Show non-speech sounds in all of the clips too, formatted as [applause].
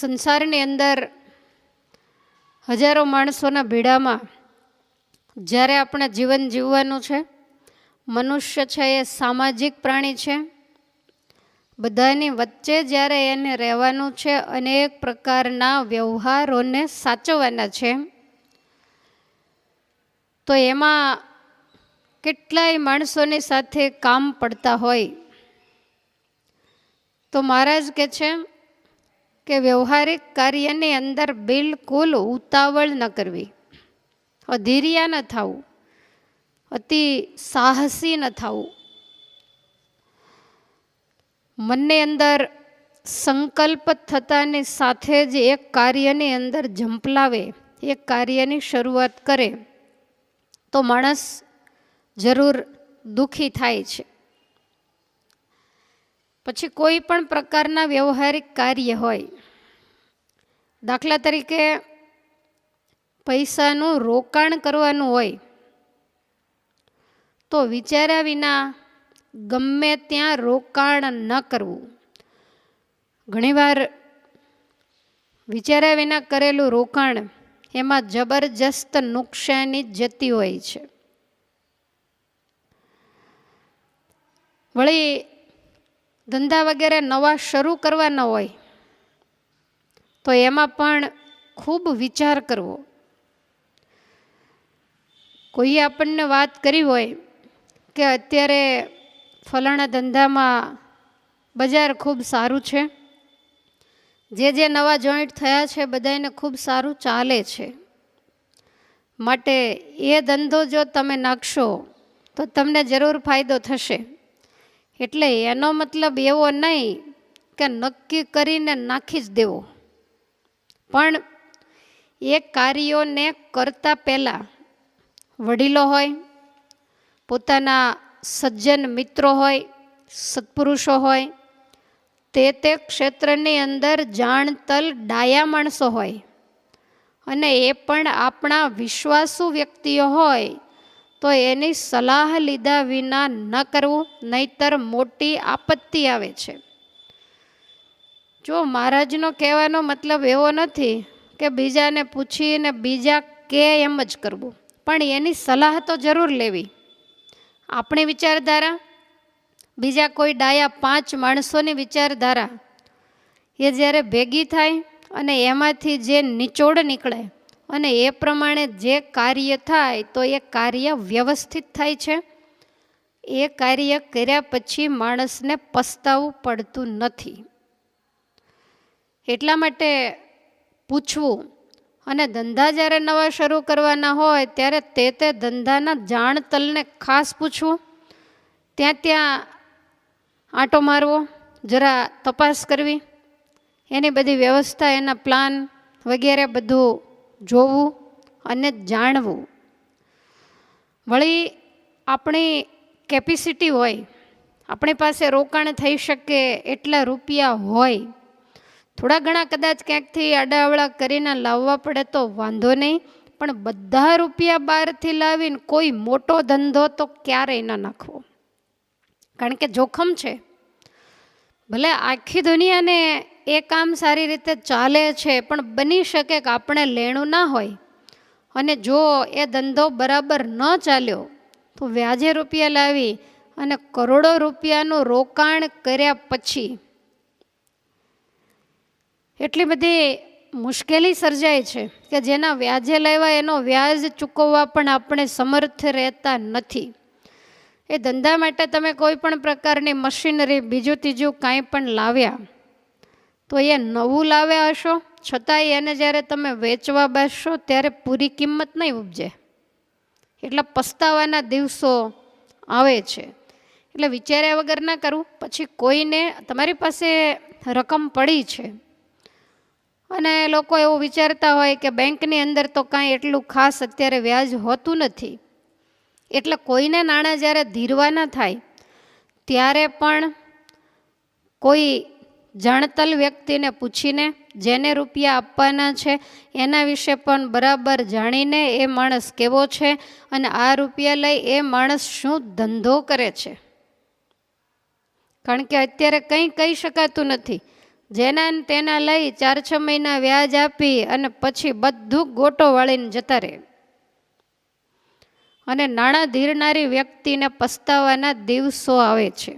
સંસારની અંદર હજારો માણસોના ભીડામાં જ્યારે આપણે જીવન જીવવાનું છે, મનુષ્ય છે એ સામાજિક પ્રાણી છે, બધાની વચ્ચે જ્યારે એને રહેવાનું છે, અનેક પ્રકારના વ્યવહારોને સાચવવાના છે, તો એમાં કેટલાય માણસોની સાથે કામ પડતા હોય. તો મહારાજ કે છે કે વ્યવહારિક કાર્યની અંદર બિલકુલ ઉતાવળ ન કરવી. અધીરિયા ન થવું. અતિ સાહસી ન થવું. મનની અંદર સંકલ્પ થતાની સાથે જ એક કાર્યની અંદર ઝંપલાવે, એક કાર્યની શરૂઆત કરે, તો માણસ જરૂર દુઃખી થાય છે. પછી કોઈ પણ પ્રકારના વ્યવહારિક કાર્ય હોય દાખલા તરીકે પૈસાનું રોકાણ કરવાનું હોય, તો વિચાર્યા વિના ગમે ત્યાં રોકાણ ન કરવું. ઘણીવાર વિચાર્યા વિના કરેલું રોકાણ એમાં જબરજસ્ત નુકસાની જતી હોય છે. વળી ધંધા વગેરે નવા શરૂ કરવાના હોય તો એમાં પણ ખૂબ વિચાર કરવો. કોઈએ આપણને વાત કરી હોય કે અત્યારે ફલાણા ધંધામાં બજાર ખૂબ સારું છે, જે જે નવા જોઈન્ટ થયા છે બધાને ખૂબ સારું ચાલે છે. માટે એ ધંધો જો તમે નાખશો તો તમને જરૂર ફાયદો થશે. એટલે એનો મતલબ એવો નહીં કે નક્કી કરીને નાખી જ દેવો. પણ એ કાર્યોને કરતા પહેલાં વડીલો હોય, પોતાના સજ્જન મિત્રો હોય, સત્પુરુષો હોય, તે તે ક્ષેત્રની અંદર જાણતલ ડાયા માણસો હોય અને એ પણ આપણા વિશ્વાસુ વ્યક્તિઓ હોય, તો એની સલાહ લીધા વિના ન કરવું, નહીતર મોટી આપત્તિ આવે છે. જો મહારાજનો કહેવાનો મતલબ એવો નથી કે બીજાને પૂછીને બીજા કે એમ જ કરવું. પણ એની સલાહ તો જરૂર લેવી. આપણી વિચારધારા, બીજા કોઈ ડાયા પાંચ માણસોની વિચારધારા, એ જ્યારે ભેગી થાય અને એમાંથી જે નિચોડ નીકળે અને એ પ્રમાણે જે કાર્ય થાય તો એ કાર્ય વ્યવસ્થિત થાય છે. એ કાર્ય કર્યા પછી માણસને પસ્તાવું પડતું નથી. એટલા માટે પૂછવું, અને ધંધા જ્યારે નવા શરૂ કરવાના હોય, ત્યારે તે તે ધંધાના જાણતલને ખાસ પૂછવું? ત્યાં ત્યાં આંટો મારવો, જરા તપાસ કરવી, એની બધી વ્યવસ્થા, એના પ્લાન વગેરે બધું જોવું અને જાણવું. વળી આપણી કેપેસિટી હોય, આપણી પાસે રોકાણ થઈ શકે એટલા રૂપિયા હોય થોડા ઘણા કદાચ ક્યાંકથી આડાવડા કરીને લાવવા પડે તો વાંધો નહીં, પણ બધા રૂપિયા બહારથી લાવીને કોઈ મોટો ધંધો તો ક્યારેય ન નાખવો. કારણ કે જોખમ છે. ભલે આખી દુનિયાને એ કામ સારી રીતે ચાલે છે, પણ બની શકે કે આપણે લેણું ના હોય અને જો એ ધંધો બરાબર ન ચાલ્યો, તો વ્યાજે રૂપિયા લાવી અને કરોડો રૂપિયાનું રોકાણ કર્યા પછી એટલી બધી મુશ્કેલી સર્જાય છે કે જેના વ્યાજે લેવા એનો વ્યાજ ચૂકવવા પણ આપણે સમર્થ રહેતા નથી. એ ધંધા માટે તમે કોઈ પણ પ્રકારની મશીનરી બીજું ત્રીજું કાંઈ પણ લાવ્યા, તો એ નવું લાવ્યા હશો, છતાંય એને જ્યારે તમે વેચવા બેસશો ત્યારે પૂરી કિંમત નહીં ઉપજે. એટલે પસ્તાવાના દિવસો આવે છે. એટલે વિચાર્યા વગર ના કરવું પછી કોઈને તમારી પાસે રકમ પડી છે અને લોકો એવું વિચારતા હોય કે બેંકની અંદર તો કાંઈ એટલું ખાસ અત્યારે વ્યાજ હોતું નથી. એટલે કોઈને નાણાં જ્યારે ધીરવાના થાય, ત્યારે પણ કોઈ જાણતલ વ્યક્તિને પૂછીને જેને રૂપિયા આપવાના છે, એના વિશે પણ બરાબર જાણીને એ માણસ કેવો છે અને આ રૂપિયા લઈ એ માણસ શું ધંધો કરે છે. કારણ કે અત્યારે કંઈ કહી શકાતું નથી. જેના તેના લઈ ચાર છ મહિના વ્યાજ આપી અને પછી બધું ગોટો વાળીને જતા રહે. અને નાણાં ધીરનારી વ્યક્તિને પસ્તાવાના દિવસો આવે છે.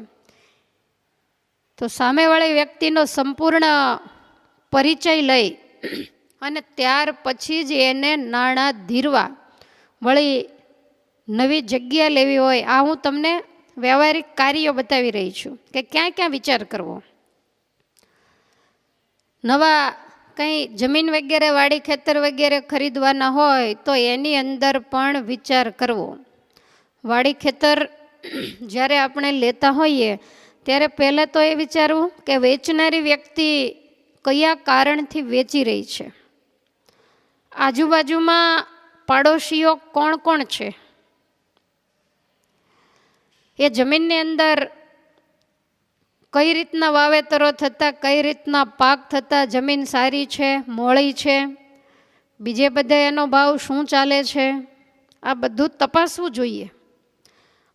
તો સામેવાળી વ્યક્તિનો સંપૂર્ણ પરિચય લઈ અને ત્યાર પછી જ એને નાણાં ધીરવા વળી નવી જગ્યા લેવી હોય. આ હું તમને વ્યવહારિક કાર્યો બતાવી રહી છું કે ક્યાં ક્યાં વિચાર કરવો? નવા કંઈ જમીન વગેરે, વાડી ખેતર વગેરે ખરીદવાના હોય તો એની અંદર પણ વિચાર કરવો. વાડી ખેતર [clears throat] જ્યારે આપણે લેતા હોઈએ, ત્યારે પહેલાં તો એ વિચારવું કે વેચનારી વ્યક્તિ કયા કારણથી વેચી રહી છે? આજુબાજુમાં પાડોશીઓ કોણ કોણ છે? એ જમીનની અંદર કઈ રીતના વાવેતરો થતાં, કઈ રીતના પાક થતાં, જમીન સારી છે, મોળી છે? બીજે બધે એનો ભાવ શું ચાલે છે? આ બધું તપાસવું જોઈએ.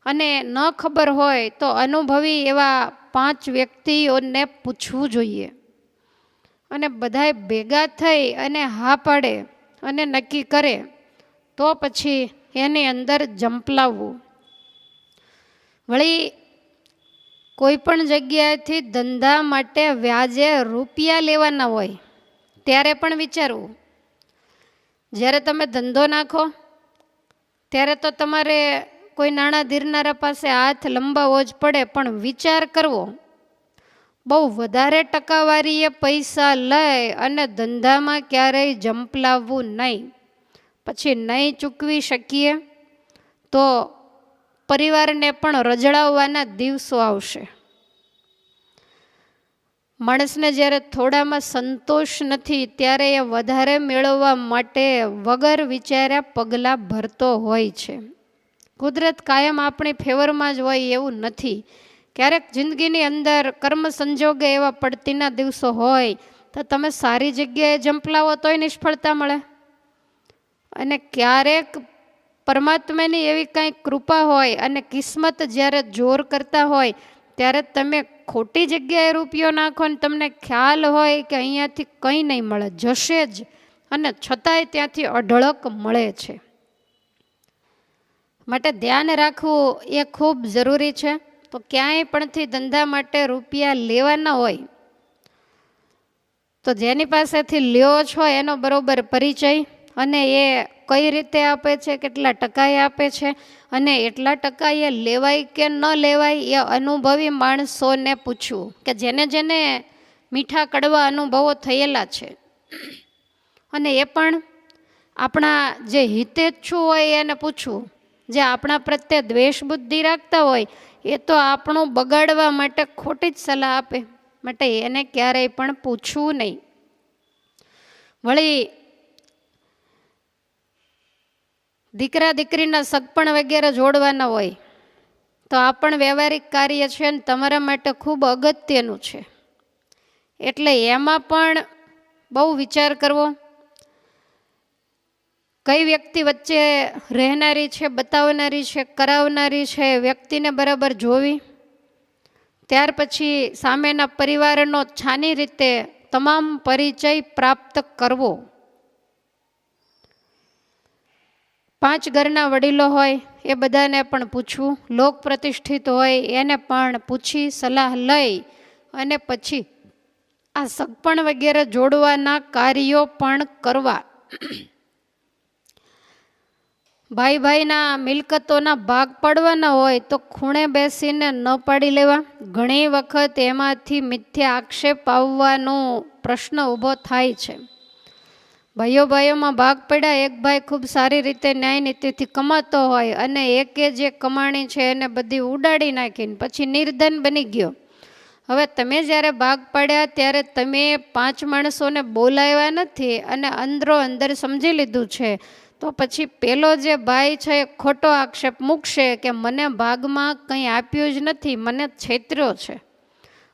અને ન ખબર હોય તો અનુભવી એવા પાંચ વ્યક્તિઓને પૂછવું જોઈએ. અને બધાએ ભેગા થઈ અને હા પાડે અને નક્કી કરે, તો પછી એની અંદર જંપલાવવું. વળી કોઈ પણ જગ્યાએથી ધંધા માટે વ્યાજે રૂપિયા લેવાના હોય, ત્યારે પણ વિચારવું. જ્યારે તમે ધંધો નાખો, ત્યારે તો તમારે કોઈ નાણાં ધીરનારા પાસે હાથ લંબાવો જ પડે, પણ વિચાર કરવો. બહુ વધારે ટકાવારીએ પૈસા લઈ અને ધંધામાં ક્યારેય જંપલાવવું નહીં. પછી નહીં ચૂકવી શકીએ, તો પરિવારને પણ રજડાવવાના દિવસો આવશે. માણસને જ્યારે થોડામાં સંતોષ નથી, ત્યારે એ વધારે મેળવવા માટે વગર વિચાર્યા પગલાં ભરતો હોય છે. કુદરત કાયમ આપણી ફેવરમાં જ હોય એવું નથી. ક્યારેક જિંદગીની અંદર કર્મ સંજોગે એવા પડતીના દિવસો હોય, તો તમે સારી જગ્યાએ જંપલાવો તોય નિષ્ફળતા મળે. અને ક્યારેક પરમાત્માની એવી કાંઈ કૃપા હોય અને કિસ્મત જ્યારે જોર કરતા હોય, ત્યારે તમે ખોટી જગ્યાએ રૂપિયો નાખો ને તમને ખ્યાલ હોય કે અહીંયાથી કંઈ નહીં મળે, જશે જ. અને છતાંય ત્યાંથી અઢળક મળે છે. માટે ધ્યાન રાખવું એ ખૂબ જરૂરી છે. તો ક્યાંય પણથી ધંધા માટે રૂપિયા લેવાના હોય, તો જેની પાસેથી લ્યો છો એનો બરોબર પરિચય. અને એ કઈ રીતે આપે છે, કેટલા ટકાએ આપે છે અને એટલા ટકા એ લેવાય કે ન લેવાય એ અનુભવી માણસોને પૂછવું કે જેને જેને મીઠા કડવા અનુભવો થયેલા છે. અને એ પણ આપણા જે હિતેચ્છુ હોય એને પૂછવું. જે આપણા પ્રત્યે દ્વેષ બુદ્ધિ રાખતા હોય એ તો આપણું બગાડવા માટે ખોટી જ સલાહ આપે. માટે એને ક્યારેય પણ પૂછવું નહીં. વળી દીકરા દીકરીના સગપણ વગેરે જોડવાના હોય, તો આ પણ વ્યવહારિક કાર્ય છે ને તમારા માટે ખૂબ અગત્યનું છે. એટલે એમાં પણ બહુ વિચાર કરવો. કઈ વ્યક્તિ વચ્ચે રહેનારી છે, બતાવનારી છે, કરાવનારી છે વ્યક્તિને બરાબર જોવી. ત્યાર પછી સામેના પરિવારનો છાની રીતે તમામ પરિચય પ્રાપ્ત કરવો. પાંચ ઘરના વડીલો હોય, એ બધાને પણ પૂછવું. લોક પ્રતિષ્ઠિત હોય, એને પણ પૂછી સલાહ લઈ અને પછી આ સગપણ વગેરે જોડવાના કાર્યો પણ કરવા. ભાઈ ભાઈના મિલકતોના ભાગ પાડવાના હોય તો ખૂણે બેસીને ન પાડી લેવા. ઘણી વખત એમાંથી મિથ્યા આક્ષેપ આવવાનો પ્રશ્ન ઊભો થાય છે. ભાઈઓ ભાઈઓમાં ભાગ પડ્યા. એક ભાઈ ખૂબ સારી રીતે ન્યાય નીતિથી કમાતો હોય અને એકે જે કમાણી છે એને બધી ઉડાડી નાખીને પછી નિર્ધન બની ગયો. હવે તમે જ્યારે ભાગ પડ્યા ત્યારે તમે પાંચ માણસોને બોલાવ્યા નથી અને અંદરો અંદર સમજી લીધું છે. તો પછી પેલો જે ભાઈ છે એ ખોટો આક્ષેપ મૂકશે કે મને ભાગમાં કંઈ આપ્યું જ નથી, મને છેતર્યો છે.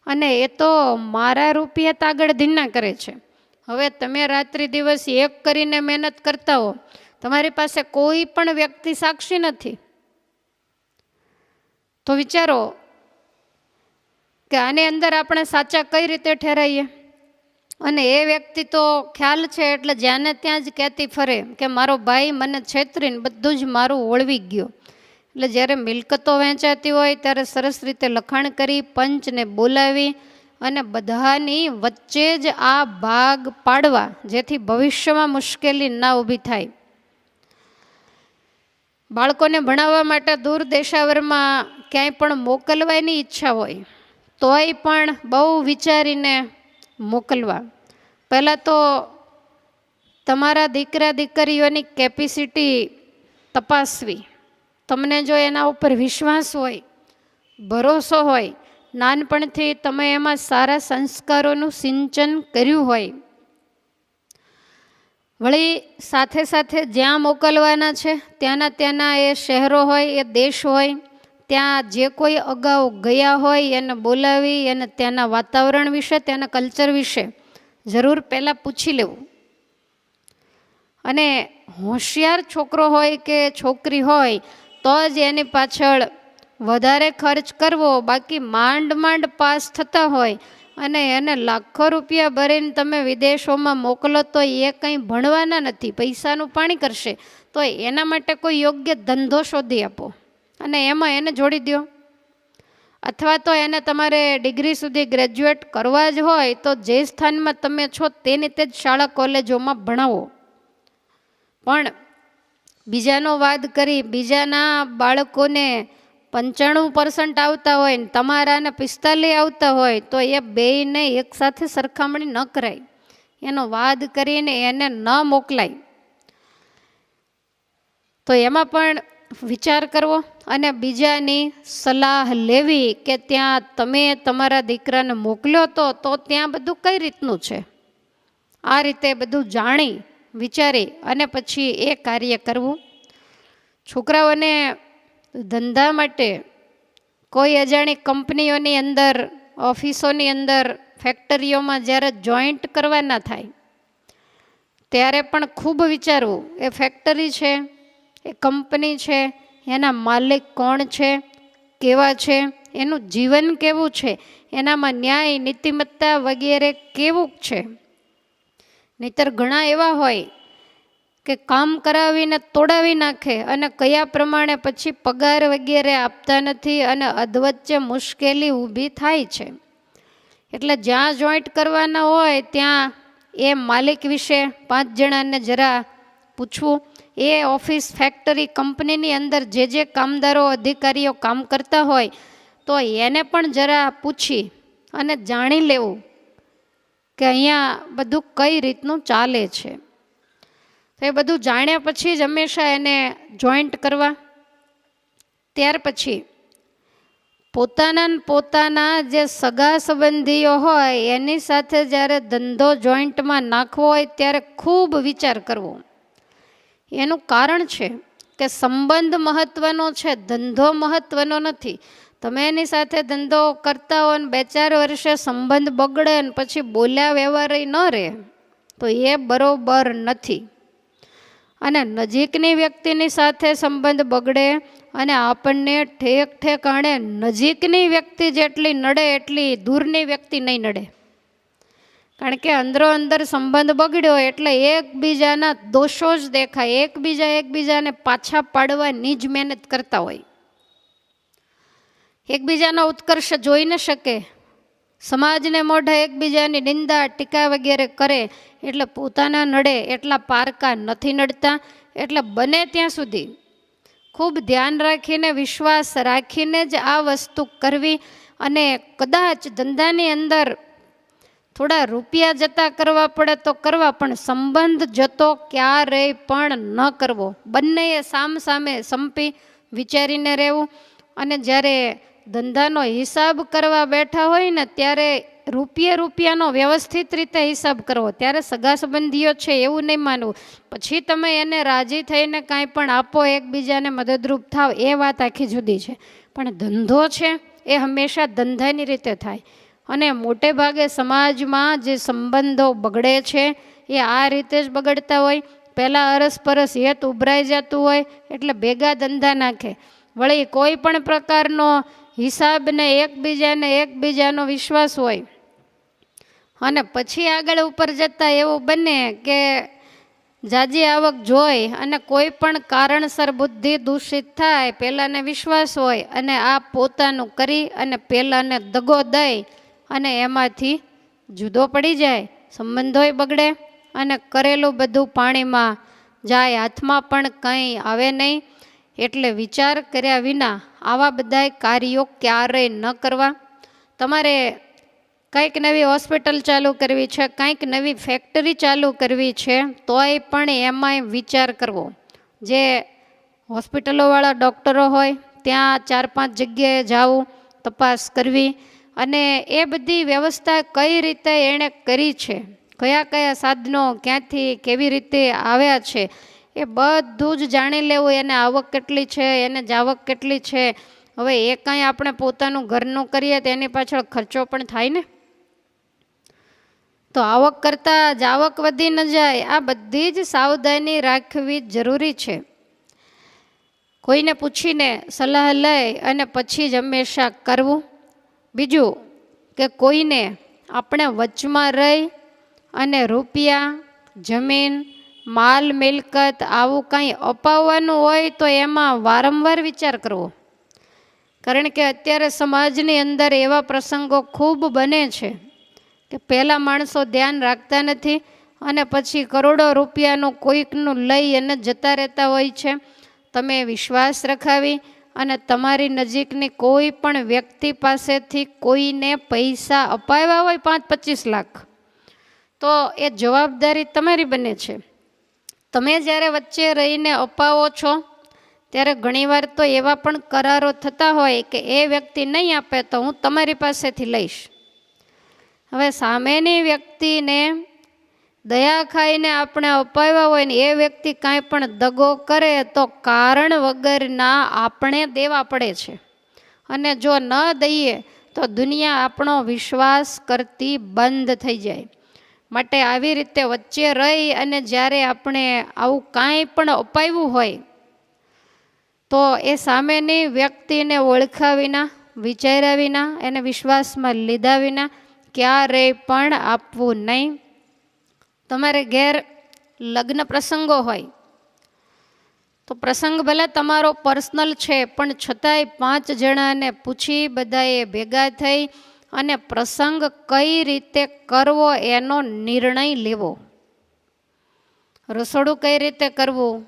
અને એ તો મારા રૂપિયા આગળ ધીના કરે છે. હવે તમે રાત્રિ દિવસ એક કરીને મહેનત કરતા હો. તમારી પાસે કોઈ પણ વ્યક્તિ સાક્ષી નથી. તો વિચારો કે આની અંદર આપણે સાચા કઈ રીતે ઠેરાઈએ? અને એ વ્યક્તિ તો ખ્યાલ છે, એટલે જ્યાં ને ત્યાં જ કહેતી ફરે કે મારો ભાઈ મને છેતરીને બધું જ મારું ઓળવી ગયો. એટલે જ્યારે મિલકતો વહેંચાતી હોય, ત્યારે સરસ રીતે લખાણ કરી, પંચને બોલાવી અને બધાની વચ્ચે જ આ ભાગ પાડવા, જેથી ભવિષ્યમાં મુશ્કેલી ના ઊભી થાય. બાળકોને ભણાવવા માટે દૂર દેશાવરમાં ક્યાંય પણ મોકલવાની ઈચ્છા હોય, તોય પણ બહુ વિચારીને મોકલવા. પહેલાં તો તમારા દીકરા દીકરીઓની કેપેસિટી તપાસવી. તમને જો એના ઉપર વિશ્વાસ હોય, ભરોસો હોય નાનપણથી તમે એમાં સારા સંસ્કારોનું સિંચન કર્યું હોય. વળી સાથે સાથે જ્યાં મોકલવાના છે, ત્યાંના ત્યાંના એ શહેરો હોય, એ દેશ હોય, ત્યાં જે કોઈ અગાઉ ગયા હોય એને બોલાવી અને ત્યાંના વાતાવરણ વિશે, ત્યાંના કલ્ચર વિશે જરૂર પહેલાં પૂછી લેવું. અને હોશિયાર છોકરો હોય કે છોકરી હોય, તો જ એની પાછળ વધારે ખર્ચ કરવો, બાકી માંડ માંડ પાસ થતા હોય અને એને લાખો રૂપિયા ભરીને તમે વિદેશોમાં મોકલો તો એ કંઈ ભણવાના નથી, પૈસાનું પાણી કરશે. તો એના માટે કોઈ યોગ્ય ધંધો શોધી આપો અને એમાં એને જોડી દો અથવા તો એને તમારે ડિગ્રી સુધી ગ્રેજ્યુએટ કરવા જ હોય તો જે સ્થાનમાં તમે છો તેની તે જ શાળા કોલેજોમાં ભણાવો. પણ બીજાનો વાદ કરી બીજાના બાળકોને પંચાણું પર્સન્ટ આવતા હોય ને તમારાને પિસ્તાલીસ આવતા હોય તો એ બેયને એકસાથે સરખામણી ન કરાય. એનો વાદ કરીને એને ન મોકલાય. તો એમાં પણ વિચાર કરવો અને બીજાની સલાહ લેવી કે ત્યાં તમે તમારા દીકરાને મોકલ્યો તો તો ત્યાં બધું કઈ રીતનું છે? આ રીતે બધું જાણી, વિચારી અને પછી એ કાર્ય કરવું. છોકરાઓને ધંધા માટે કોઈ અજાણી કંપનીઓની અંદર, ઓફિસોની અંદર, ફેક્ટરીઓમાં જ્યારે જોઈન્ટ કરવાના થાય, ત્યારે પણ ખૂબ વિચારવું, એ ફેક્ટરી છે, એ કંપની છે, એના માલિક કોણ છે, કેવા છે, એનું જીવન કેવું છે, એનામાં ન્યાય, નીતિમત્તા વગેરે કેવું છે? નહીતર ઘણા એવા હોય કે કામ કરાવીને તોડાવી નાખે અને કયા પ્રમાણે પછી પગાર વગેરે આપતા નથી અને અધવચ્ચે મુશ્કેલી ઊભી થાય છે. એટલે જ્યાં જોઈન્ટ કરવાના હોય ત્યાં એ માલિક વિશે પાંચ જણાને જરા પૂછવું. એ ઓફિસ ફેક્ટરી કંપનીની અંદર જે જે કામદારો, અધિકારીઓ કામ કરતા હોય તો એને પણ જરા પૂછી અને જાણી લેવું કે અહીંયા બધું કઈ રીતનું ચાલે છે. તો એ બધું જાણ્યા પછી જ હંમેશા એને જોઈન્ટ કરવા. ત્યાર પછી પોતાના પોતાના જે સગા સંબંધીઓ હોય, એની સાથે જ્યારે ધંધો જોઈન્ટમાં નાખવો હોય, ત્યારે ખૂબ વિચાર કરવો. એનું કારણ છે કે સંબંધ મહત્ત્વનો છે, ધંધો મહત્ત્વનો નથી. તમે એની સાથે ધંધો કરતા હો ને બે ચાર વર્ષે સંબંધ બગડે ને પછી બોલ્યા વ્યવહાર ન રહે, તો એ બરોબર નથી. અને નજીકની વ્યક્તિની સાથે સંબંધ બગડે અને આપણને ઠેક ઠેકાણે નજીકની વ્યક્તિ જેટલી નડે એટલી દૂરની વ્યક્તિ નહીં નડે. કારણ કે અંદરો અંદર સંબંધ બગડ્યો એટલે એકબીજાના દોષો જ દેખાય. એકબીજા એકબીજાને પાછા પાડવાની જ મહેનત કરતા હોય. એકબીજાનો ઉત્કર્ષ જોઈ ન શકે. સમાજને મોઢે એકબીજાની નિંદા, ટીકા વગેરે કરે એટલે પોતાના નડે એટલા પારકા નથી નડતા, એટલે બને ત્યાં સુધી ખૂબ ધ્યાન રાખીને, વિશ્વાસ રાખીને જ આ વસ્તુ કરવી અને કદાચ ધંધાની અંદર થોડા રૂપિયા જતા કરવા પડે તો કરવા, પણ સંબંધ જતો ક્યારેય પણ ન કરવો. બંનેએ સામ સામે સંપી વિચારીને રહેવું અને જ્યારે ધંધાનો હિસાબ કરવા બેઠા હોય ને ત્યારે રૂપિયે રૂપિયાનો વ્યવસ્થિત રીતે હિસાબ કરવો. ત્યારે સગા સંબંધીઓ છે એવું નહીં માનવું. પછી તમે એને રાજી થઈને કાંઈ પણ આપો, એકબીજાને મદદરૂપ થાવ, એ વાત આખી જુદી છે. પણ ધંધો છે એ હંમેશા ધંધાની રીતે થાય. અને મોટે ભાગે સમાજમાં જે સંબંધો બગડે છે એ આ રીતે જ બગડતા હોય. પહેલાં અરસપરસ હેત ઉભરાઈ જતું હોય એટલે ભેગા ધંધા નાખે. વળી કોઈ પણ પ્રકારનો હિસાબને એકબીજાને એકબીજાનો વિશ્વાસ હોય. અને પછી આગળ ઉપર જતાં એવું બને કે જાજી આવક જોઈ અને કોઈ પણ કારણસર બુદ્ધિ દૂષિત થાય, પહેલાંને વિશ્વાસ હોય અને આ પોતાનું કરી અને પહેલાંને દગો દઈ અને એમાંથી જુદો પડી જાય સંબંધોય બગડે અને કરેલું બધું પાણીમાં જાય, હાથમાં પણ કંઈ આવે નહીં. એટલે વિચાર કર્યા વિના આવા બધાય કાર્યો ક્યારેય ન કરવા. તમારે કંઈક નવી હોસ્પિટલ ચાલુ કરવી છે, કંઈક નવી ફેક્ટરી ચાલુ કરવી છે, તોય પણ એમાંય વિચાર કરવો. જે હોસ્પિટલોવાળા ડૉક્ટરો હોય, ત્યાં ચાર પાંચ જગ્યાએ જવું, તપાસ કરવી અને એ બધી વ્યવસ્થા કઈ રીતે એણે કરી છે, કયા કયા સાધનો ક્યાંથી કેવી રીતે આવ્યા છે એ બધું જ જાણી લેવું, એને આવક કેટલી છે, એને જાવક કેટલી છે. હવે એ કાંઈ આપણે પોતાનું ઘરનું કરીએ તો એની પાછળ ખર્ચો પણ થાય ને? તો આવક કરતાં જાવક વધી ન જાય, આ બધી જ સાવધાની રાખવી જરૂરી છે. કોઈને પૂછીને સલાહ લઈ અને પછી જ હંમેશા કરવું. બીજું કે કોઈને આપણે વચમાં રહી અને રૂપિયા, જમીન માલ, મિલકત આવું કંઈ અપાવવાનું હોય તો એમાં વારંવાર વિચાર કરવો. કારણ કે અત્યારે સમાજની અંદર એવા પ્રસંગો ખૂબ બને છે કે પહેલાં માણસો ધ્યાન રાખતા નથી અને પછી કરોડો રૂપિયાનું કોઈકનું લઈ અને જતા રહેતા હોય છે. તમે વિશ્વાસ રખાવી અને તમારી નજીકની કોઈ પણ વ્યક્તિ પાસેથી કોઈને પૈસા અપાવ્યા હોય પાંચ પચીસ લાખ, તો એ જવાબદારી તમારી બને છે. તમે જ્યારે વચ્ચે રહીને અપાવો છો, ત્યારે ઘણીવાર તો એવા પણ કરારો થતા હોય કે એ વ્યક્તિ નહીં આપે તો હું તમારી પાસેથી લઈશ. હવે સામેની વ્યક્તિને દયા ખાઈને આપણે અપાવ્યા હોય ને એ વ્યક્તિ કાંઈ પણ દગો કરે તો કારણ વગરના આપણે દેવા પડે છે. અને જો ન દઈએ તો દુનિયા આપણો વિશ્વાસ કરતી બંધ થઈ જાય. માટે આવી રીતે વચ્ચે રહી અને જ્યારે આપણે આવું કાંઈ પણ અપાવ્યું હોય, તો એ સામેની વ્યક્તિને ઓળખા વિના, વિચાર્યા વિના, એને વિશ્વાસમાં લીધા વિના ક્યારેય પણ આપવું નહીં. તમારે ઘેર લગ્ન પ્રસંગો હોય, તો પ્રસંગ ભલે તમારો પર્સનલ છે, પણ છતાંય પાંચ જણાને પૂછી બધાએ ભેગા થઈ અને પ્રસંગ કઈ રીતે કરવો એનો નિર્ણય લેવો. રસોડું કઈ રીતે કરવું?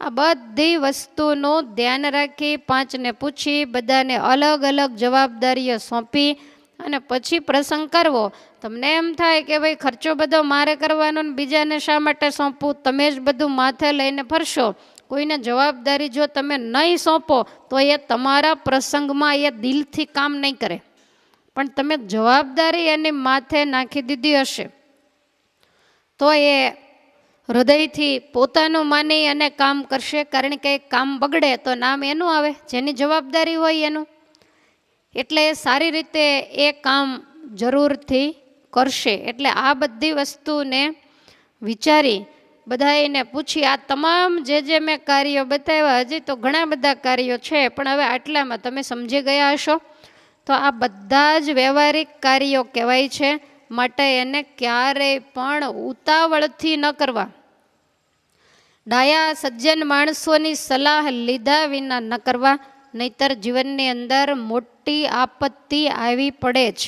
આ બધી વસ્તુનું ધ્યાન રાખી પાંચને પૂછી, બધાને અલગ અલગ જવાબદારીઓ સોંપી અને પછી પ્રસંગ કરવો. તમને એમ થાય કે ભાઈ ખર્ચો બધો મારે કરવાનો ને બીજાને શા માટે સોંપવું? તમે જ બધું માથે લઈને ફરશો. કોઈને જવાબદારી જો તમે નહીં સોંપો, તો એ તમારા પ્રસંગમાં એ દિલથી કામ નહીં કરે. પણ તમે જવાબદારી એની માથે નાખી દીધી હશે. તો એ હૃદયથી પોતાનું માની અને કામ કરશે, કારણ કે કામ બગડે તો નામ એનું આવે, જેની જવાબદારી હોય એનું. એટલે સારી રીતે એ કામ જરૂરથી કરશે. એટલે આ બધી વસ્તુને વિચારી બધાને પૂછી, આ તમામ જે જે મેં કાર્યો બતાવ્યા, હજી તો ઘણા બધા કાર્યો છે, પણ હવે આટલામાં તમે સમજી ગયા હશો? તો આ બધા જ વ્યવહારિક કાર્યો કહેવાય છે, માટે એને ક્યારેય પણ ઉતાવળથી ન કરવા. ડાયા સજ્જન માણસોની સલાહ લીધા વિના ન કરવા, નહીતર જીવનની અંદર મોટી આપત્તિ આવી પડે છે.